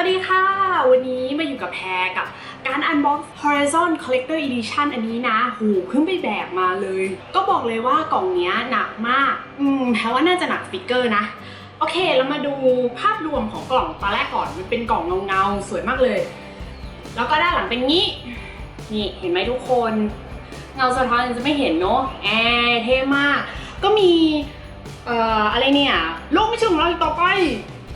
วัสดีค่ะ วันนี้มาอยู่กับแพรกับการ unbox Horizon Collector Edition อันนี้นะโหเพิ่งไปแบกมาเลย ก็บอกเลยว่ากล่องเนี้ยหนักมาก อืมแพรว่าน่าจะหนักฟิกเกอร์นะ โอเค เรามาดูภาพรวมของกล่องตอนแรกก่อน มันเป็นกล่องเงาๆ สวยมากเลย แล้วก็ด้านหลังเป็นงี้ นี่เห็นไหมทุกคน เงาสะท้อนจะไม่เห็นเนาะแอเท่มาก ก็มี เอ่อ อะไรเนี่ย โลกไม่ใช่ของเราอีกต่อไป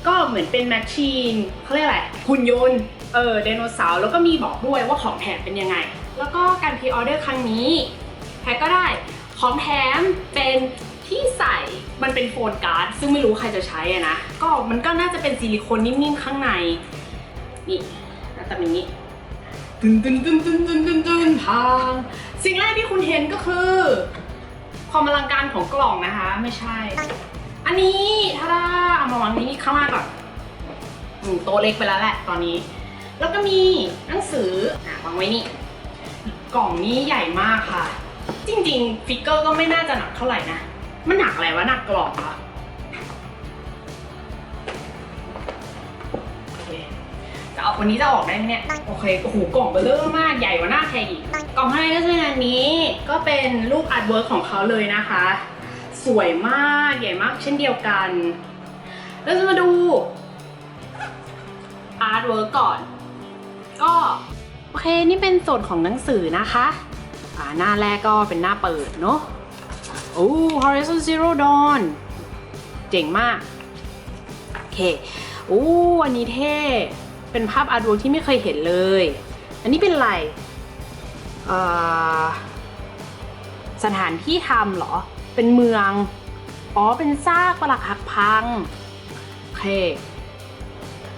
ก็เหมือนเป็นแมชชีนเขาเรียกอะไรหุ่นยนต์เออไดโนเสาร์แล้วก็มีบอกด้วยว่าของแถมเป็นยังไง แล้วก็การพรีออเดอร์ครั้งนี้แพ็กก็ได้ของแถมเป็นที่ใส่มันเป็นโฟนการ์ด ซึ่งไม่รู้ใครจะใช้อะนะ ก็มันก็น่าจะเป็นซิลิโคนนิ่มๆข้างใน นี่หน้าตาเป็นนี้ตึนตึนตึนตึนตึนตึนตึนทางสิ่งแรกที่คุณเห็นก็คือ ความอลังการของกล่องนะคะ ไม่ใช่ อันนี้ถ้าดาเอามาวางนี้ข้างล่างก่อนอืมโตะเล็กไปแล้วแหละตอนนี้ แล้วก็มีหนังสืออะวางไว้นี่ กล่องนี้ใหญ่มากค่ะ จริงๆฟิกเกอร์ก็ไม่น่าจะหนักเท่าไหร่นะ มันหนักอะไรวะหนักกล่องเหรอะโอเคจะเอาวันนี้จะออกได้ไหมเนี่ยโอเคโอ้โหกล่องเบลเลอร์มากใหญ่กว่าหน้าแทอีกกล่องข้างในก็จะเป็นอันนี้ก็เป็นรูปอาร์ตเวิร์กของเขาเลยนะคะ สวยมากใหญ่มากเช่นเดียวกัน เราจะมาดูอาร์ตเวิร์กก่อน ก็โอเคนี่เป็นส่วนของหนังสือนะคะอ่าหน้าแรกก็เป็นหน้าเปิดเนาะโอ้ Horizon Zero Dawn เจ๋งมาก โอเคโอ้อันนี้เท่ เป็นภาพอาร์ตเวิร์กที่ไม่เคยเห็นเลย อันนี้เป็นอะไรสถานที่ทำเหรอ เป็นเมือง อ๋อ เป็นซากปรักหักพัง โอเค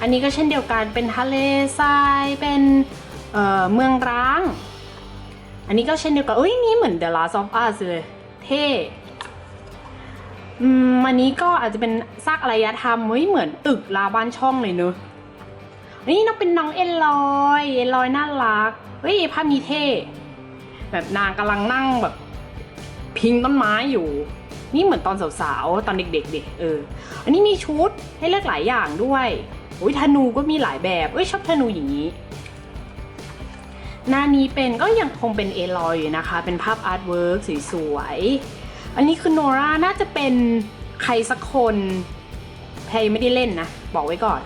อันนี้ก็เช่นเดียวกัน เป็นทะเลทราย เป็นเอ่อเมืองร้าง อันนี้ก็เช่นเดียวกันเอ้ย นี่เหมือน The Last of Us เลย เท่อืมอันนี้ก็อาจจะเป็นซากอารยธรรมเฮ้ย เหมือนตึกราบ้านช่องเลยเนอะนี่น้องเป็นน้องเอลลอย เอลลอยน่ารัก เฮ้ยภาพนี้เท่ แบบนางกำลังนั่งแบบ พิงต้นไม้อยู่ นี่เหมือนตอนสาวๆ ตอนเด็กๆเด็กเออ อันนี้มีชุดให้เลือกหลายอย่างด้วยโอ้ยธนูก็มีหลายแบบเอ้ยชอบธนูอย่างนี้ หน้านี้เป็นก็ยังคงเป็นเอลอยนะคะ เป็นภาพอาร์ตเวิร์กสวยๆ อันนี้คือโนราน่าจะเป็นใครสักคนแพรไม่ได้เล่นนะ บอกไว้ก่อน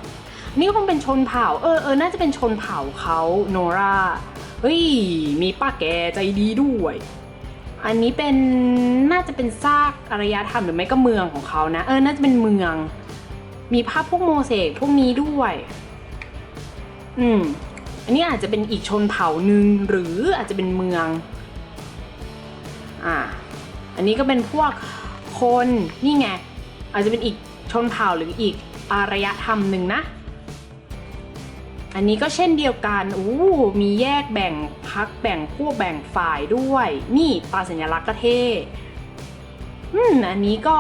นี่ก็คงเป็นชนเผ่า เออเออน่าจะเป็นชนเผ่าเขาโนราเฮ้ย มีป้าแกใจดีด้วย อันนี้เป็นน่าจะเป็นซากอารยธรรมหรือไม่ก็เมืองของเขานะ เออ น่าจะเป็นเมือง มีภาพพวกโมเสกพวกนี้ด้วย อืม อันนี้อาจจะเป็นอีกชนเผ่าหนึ่งหรืออาจจะเป็นเมือง อ่า อันนี้ก็เป็นพวกคนนี่ไง อาจจะเป็นอีกชนเผ่าหรืออีกอารยธรรมหนึ่งนะ อันนี้ก็เช่นเดียวกันอู้มีแยกแบ่งพักแบ่งพวกแบ่งฝ่ายด้วย นี่ตาสัญลักษณ์ก็เท่อืมอันนี้ก็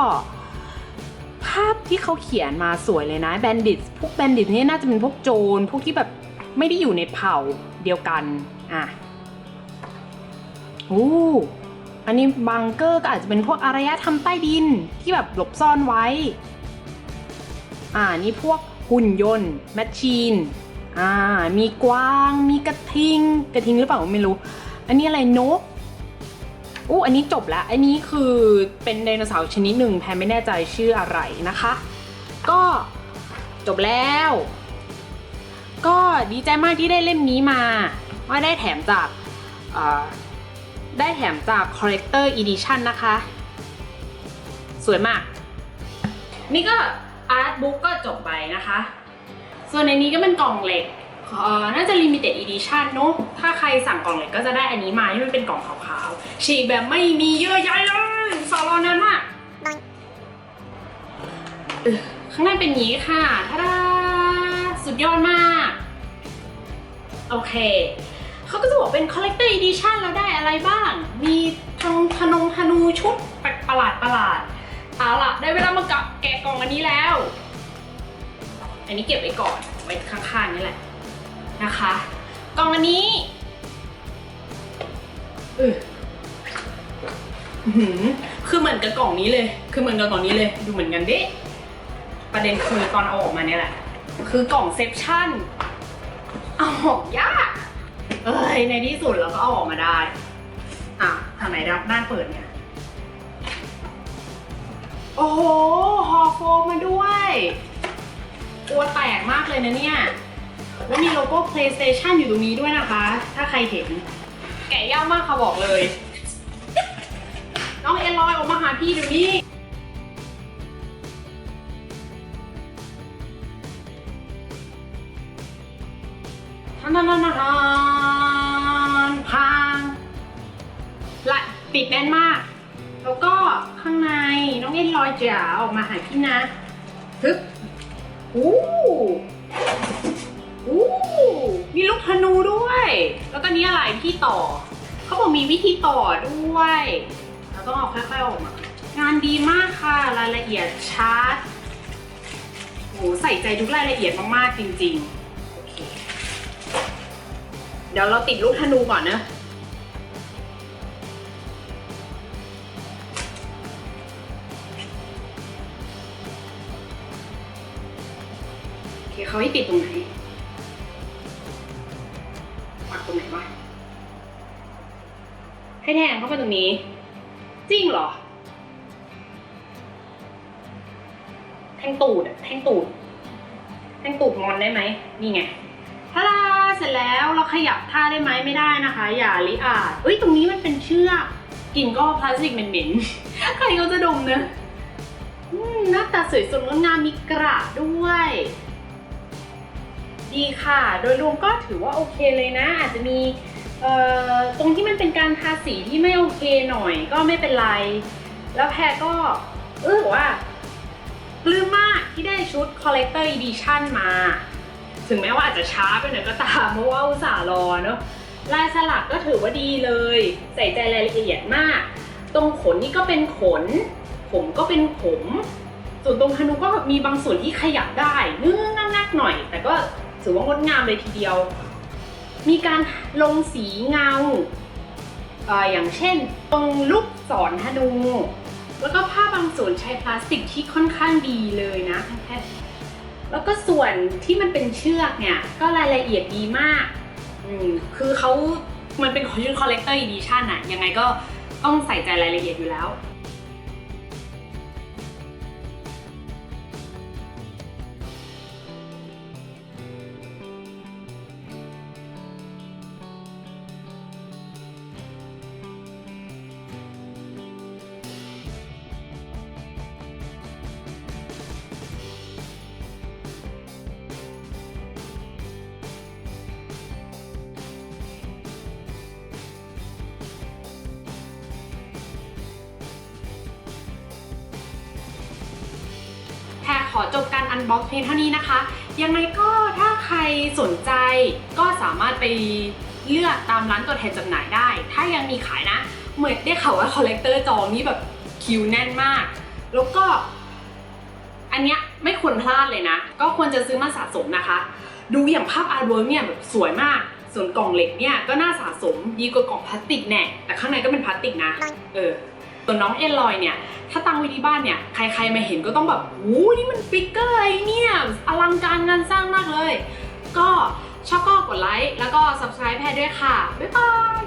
ภาพที่เขาเขียนมาสวยเลยนะแบนดิตพวกแบนดิตนี่น่าจะเป็นพวกโจรพวกที่แบบไม่ได้อยู่ในเผ่าเดียวกัน อะอู้อันนี้บังเกอร์ก็อาจจะเป็นพวกอารยธรรมใต้ดินที่แบบหลบซ่อนไว้ อ่านี่พวกหุ่นยนต์แมชชีน อ่า มีกวาง มีกระทิง กระทิงหรือเปล่าไม่รู้ อันนี้อะไรนกอู้อันนี้จบแล้ว อันนี้คือเป็นไดโนเสาร์ชนิดหนึ่งแพรไม่แน่ใจชื่ออะไรนะคะ ก็จบแล้ว ก็ดีใจมากที่ได้เล่มนี้มา ว่าได้แถมจากได้แถมจาก Collector Edition นะคะ สวยมาก นี่ก็อาร์ตบุ๊กก็จบไปนะคะ ส่วนในนี้ก็เป็นกล่องเหล็กเอ่อน่าจะ limited edition เนอะถ้าใครสั่งกล่องเหล็กก็จะได้อันนี้มาที่มันเป็นกล่องขาวๆ ฉีกแบบไม่มีเยื่อใยเลยสอรอนานมากเออข้างในเป็นอย่างนี้ค่ะทาดาสุดยอดมาก โอเค เขาก็จะบอกเป็น collector edition แล้วได้อะไรบ้าง มีทงธนงธนูชุดแปลกประหลาดประหลาดๆเอาล่ะ ได้เวลามากับแกะกล่องอันนี้แล้ว อันนี้เก็บไว้ก่อนไว้ข้างๆนี่แหละนะคะกล่องอันนี้เออคือเหมือนกับกล่องนี้เลย คือเหมือนกับกล่องนี้เลย ดูเหมือนกันด้ประเด็นคือตอนเอาออกมาเนี่ยแหละ คือกล่องเซฟชั่นเอาออกยากเอ้ยในที่สุดเราก็เอาออกมาได้ อะทางไหนรับด้านเปิดเนี่ย โอ้โหห่อโฟมมาด้วย ตัวแตกมากเลยนะเนี่ย แล้วมีโลโก้ PlayStation อยู่ตรงนี้ด้วยนะคะ ถ้าใครเห็น แกะยากมากค่ะบอกเลย น้องเอลอยออกมาหาพี่เดี๋ยวนี้ทันทันทันทันพังละปิดแน่นมาก แล้วก็ข้างในน้องเอ็นลอยจ๋าออกมาหาพี่นะฮึบ อู้อู้มีลูกธนูด้วย แล้วก็นี่อะไรที่ต่อ เขาบอกมีวิธีต่อด้วย เราต้องเอาค่อยๆออกมา งานดีมากค่ะ รายละเอียดชัดโหใส่ใจทุกรายละเอียดมากๆจริงๆ โอเค เดี๋ยวเราติดลูกธนูก่อนเนอะ เขาให้ติดตรงไหนปักตรงไหนวะให้แทงเข้าไปตรงนี้ จริงเหรอ แทงตูดอะแทงตูด แทงตูดงอนได้ไหม นี่ไงท่าดาเสร็จแล้วเราขยับท่าได้ไหมไม่ได้นะคะ อย่าลิอาดเอ้ยตรงนี้มันเป็นเชือกกลิ่นก็พลาสติกเหม็นๆใครก็จะดมเนอะหน้าตาสวยสดงดงามมีกระด้วย ดีค่ะ โดยรวมก็ถือว่าโอเคเลยนะ อาจจะมีตรงที่มันเป็นการทาสีที่ไม่โอเคหน่อยก็ไม่เป็นไร แล้วแพรก็เออว่าปลื้มมากที่ได้ชุด Collector Edition มา ถึงแม้ว่าอาจจะช้าไปหน่อยก็ตามเพราะว่าอุตส่าห์รอเนอะลายสลักก็ถือว่าดีเลย ใส่ใจรายละเอียดมาก ตรงขนนี่ก็เป็นขน ผมก็เป็นผม ส่วนตรงธนูก็แบบมีบางส่วนที่ขยับได้เนื้องักหน่อย แต่ก็ ถือว่างดงามเลยทีเดียว มีการลงสีเงาออย่างเช่น ตรงลูกศรธนู แล้วก็ผ้าบางส่วนใช้พลาสติกที่ค่อนข้างดีเลยนะแพทแล้วก็ส่วนที่มันเป็นเชือกเนี่ย ก็รายละเอียดดีมากอืมคือเขามันเป็นของชุดคอลเลกเตอร์อีดิชันอะยังไงก็ต้องใส่ใจรายละเอียดอยู่แล้ว อจบการอันบ็อกเพียงเท่านี้นะคะ ยังไงก็ถ้าใครสนใจก็สามารถไปเลือกตามร้านตัวแทนจำหน่ายได้ ถ้ายังมีขายนะ เหมือนได้ข่าวว่าคอลเลกเตอร์จองนี่แบบคิวแน่นมาก แล้วก็ อันเนี้ยไม่ควรพลาดเลยนะ ก็ควรจะซื้อมาสะสมนะคะ ดูอย่างภาพอาร์ตเวิร์กเนี่ยแบบสวยมาก ส่วนกล่องเหล็กเนี่ยก็น่าสะสมดีกว่ากล่องพลาสติกแน่แต่ข้างในก็เป็นพลาสติกนะ เออ ส่วนน้องเอลลอยเนี่ย ถ้าตั้งไว้ที่บ้านเนี่ย ใครๆมาเห็นก็ต้องแบบโอ้นี่มันฟิกเกอร์อะไรเนี่ย อลังการงานสร้างมากเลย ก็ชอบก็กดไลค์แล้วก็ subscribe แพรด้วยค่ะ บ๊ายบาย